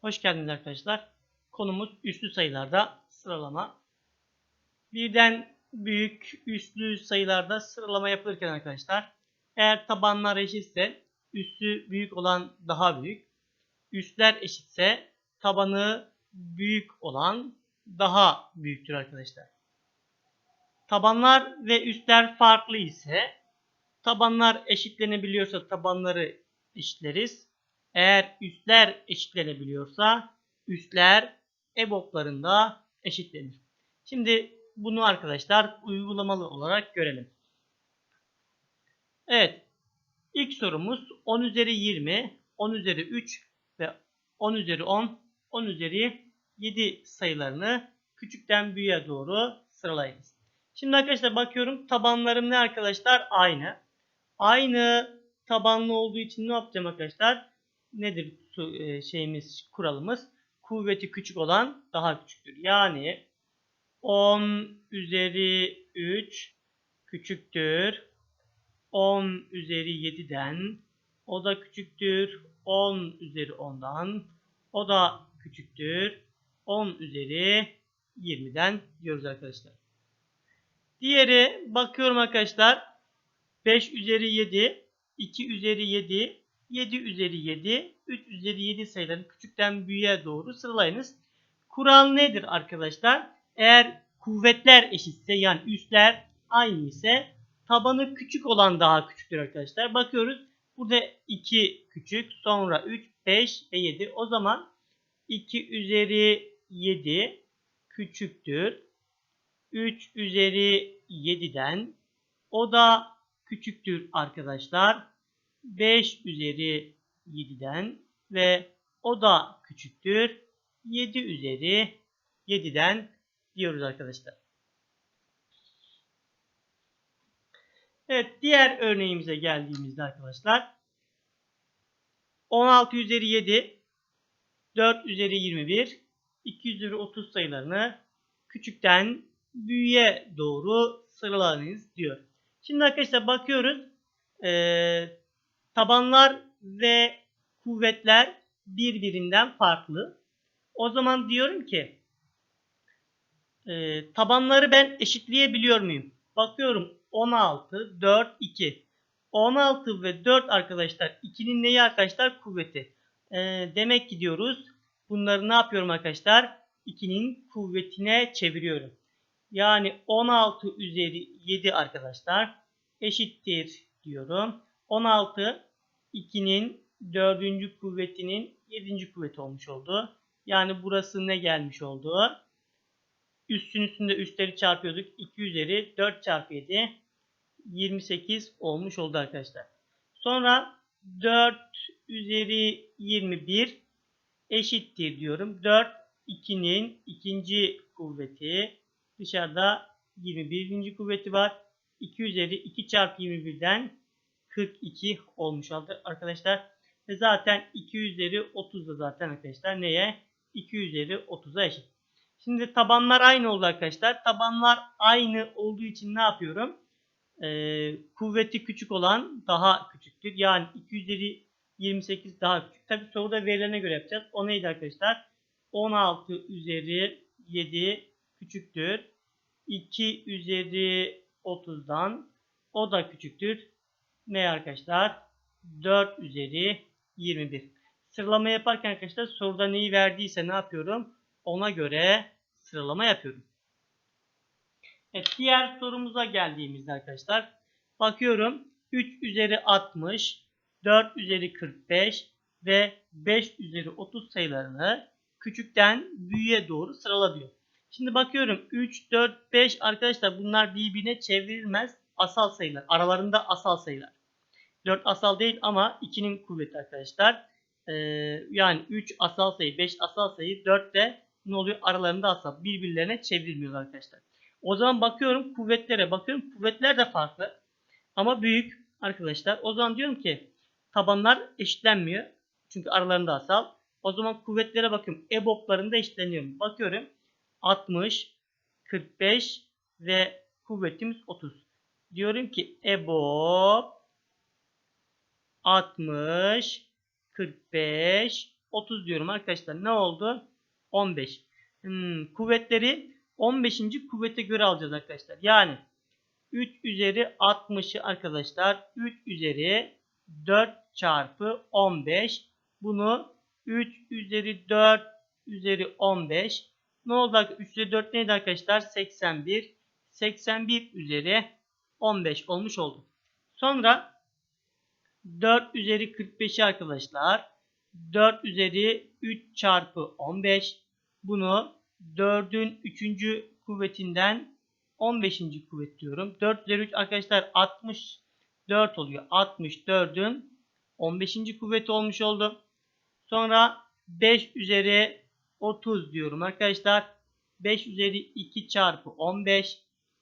Hoş geldiniz arkadaşlar. Konumuz üslü sayılarda sıralama. Birden büyük üslü sayılarda sıralama yapılırken arkadaşlar eğer tabanlar eşitse üssü büyük olan daha büyük. Üsler eşitse tabanı büyük olan daha büyüktür arkadaşlar. Tabanlar ve üstler farklı ise tabanlar eşitlenebiliyorsa tabanları eşitleriz. Eğer üstler eşitlenebiliyorsa üstler EBOB'larında eşitlenir. Şimdi bunu arkadaşlar uygulamalı olarak görelim. Evet. İlk sorumuz 10 üzeri 20, 10 üzeri 3 ve 10 üzeri 10, 10 üzeri 7 sayılarını küçükten büyüğe doğru sıralayınız. Şimdi arkadaşlar bakıyorum tabanlarım ne arkadaşlar? Aynı. Aynı tabanlı olduğu için ne yapacağım arkadaşlar? Nedir şeyimiz kuralımız? Kuvveti küçük olan daha küçüktür. Yani 10 üzeri 3 küçüktür 10 üzeri 7'den o da küçüktür 10 üzeri 10'dan o da küçüktür 10 üzeri 20'den diyoruz arkadaşlar. Diğeri bakıyorum arkadaşlar 5 üzeri 7 2 üzeri 7 7 üzeri 7 3 üzeri 7 sayılarını küçükten büyüğe doğru sıralayınız. Kural nedir arkadaşlar? Eğer kuvvetler eşitse yani üstler aynı ise tabanı küçük olan daha küçüktür arkadaşlar. Bakıyoruz. Burada 2 küçük, sonra 3, 5 ve 7. O zaman 2 üzeri 7 küçüktür. 3 üzeri 7'den o da küçüktür arkadaşlar. 5 üzeri 7'den ve o da küçüktür. 7 üzeri 7'den diyoruz arkadaşlar. Evet diğer örneğimize geldiğimizde arkadaşlar 16 üzeri 7 4 üzeri 21 2 üzeri 30 sayılarını küçükten büyüğe doğru sıralayınız diyor. Şimdi arkadaşlar bakıyoruz. Ee, tabanlar ve kuvvetler birbirinden farklı. O zaman diyorum ki e, tabanları ben eşitleyebiliyor muyum? Bakıyorum 16, 4, 2. 16 ve 4 arkadaşlar 2'nin neyi arkadaşlar? Kuvveti. E, demek ki diyoruz bunları ne yapıyorum arkadaşlar? 2'nin kuvvetine çeviriyorum. Yani 16 üzeri 7 arkadaşlar eşittir diyorum. 16 2'nin 4. kuvvetinin 7. kuvveti olmuş oldu. Yani burası ne gelmiş oldu? Üstün üstünde üstleri çarpıyorduk. 2 üzeri 4 çarpı 7 28 olmuş oldu arkadaşlar. Sonra 4 üzeri 21 eşittir diyorum. 4 2'nin ikinci kuvveti dışarıda 21. kuvveti var. 2 üzeri 2 çarpı 21'den 42 olmuş oldu arkadaşlar. Ve zaten 2 üzeri 30 da zaten arkadaşlar neye? 2 üzeri 30'a eşit. Şimdi tabanlar aynı oldu arkadaşlar. Tabanlar aynı olduğu için ne yapıyorum? Ee, kuvveti küçük olan daha küçüktür. Yani 2 üzeri 28 daha küçük. Tabi soruda verilerine göre yapacağız. O neydi arkadaşlar? 16 üzeri 7 küçüktür. 2 üzeri 30'dan o da küçüktür. Ne arkadaşlar? 4 üzeri 21. Sıralama yaparken arkadaşlar soruda neyi verdiyse ne yapıyorum? Ona göre sıralama yapıyorum. Evet diğer sorumuza geldiğimizde arkadaşlar bakıyorum 3 üzeri 60, 4 üzeri 45 ve 5 üzeri 30 sayılarını küçükten büyüğe doğru sırala diyor. Şimdi bakıyorum 3, 4, 5 arkadaşlar bunlar birbirine çevrilmez asal sayılar. Aralarında asal sayılar. 4 asal değil ama 2'nin kuvveti arkadaşlar. Ee, yani 3 asal sayı, 5 asal sayı, 4 de ne oluyor? Aralarında asal. Birbirlerine çevrilmiyor arkadaşlar. O zaman bakıyorum kuvvetlere. Bakıyorum kuvvetler de farklı. Ama büyük arkadaşlar. O zaman diyorum ki tabanlar eşitlenmiyor. Çünkü aralarında asal. O zaman kuvvetlere bakıyorum. EBOB'larında eşitleniyorum. Bakıyorum 60, 45 ve kuvvetimiz 30. Diyorum ki EBOB 60, 45 30 diyorum arkadaşlar. Ne oldu? 15. Hmm, kuvvetleri 15. kuvvete göre alacağız arkadaşlar. Yani 3 üzeri 60'ı arkadaşlar 3 üzeri 4 çarpı 15. Bunu 3 üzeri 4 üzeri 15. Ne oldu? 3 üzeri 4 neydi arkadaşlar? 81. 81 üzeri 15 olmuş oldu. Sonra 4 üzeri 45'i arkadaşlar 4 üzeri 3 çarpı 15 bunu 4'ün 3. kuvvetinden 15. kuvvet diyorum. 4 üzeri 3 arkadaşlar 64 oluyor. 64'ün 15. kuvveti olmuş oldu. Sonra 5 üzeri 30 diyorum arkadaşlar. 5 üzeri 2 çarpı 15.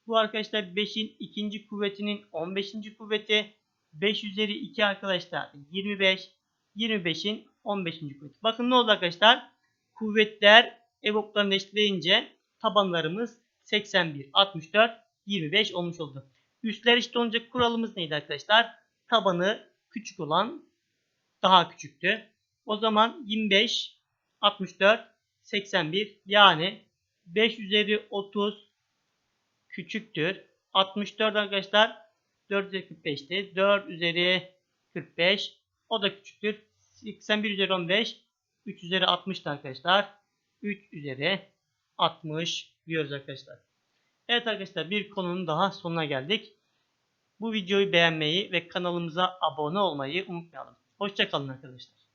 Bu arkadaşlar 5'in ikinci kuvvetinin 15. kuvveti. 5 üzeri 2 arkadaşlar 25. 25'in 15. kuvveti. Bakın ne oldu arkadaşlar? Kuvvetler evoklarını eşitleyince tabanlarımız 81, 64, 25 olmuş oldu. Üstler eşit olunca kuralımız neydi arkadaşlar? Tabanı küçük olan daha küçüktü. O zaman 25, 64, 81 yani 5 üzeri 30 küçüktür. 64 arkadaşlar 4 üzeri 45'ti. 4 üzeri 45 o da küçüktür. 81 üzeri 15 3 üzeri 60'tı arkadaşlar. 3 üzeri 60 diyoruz arkadaşlar. Evet arkadaşlar bir konunun daha sonuna geldik. Bu videoyu beğenmeyi ve kanalımıza abone olmayı unutmayalım. Hoşçakalın arkadaşlar.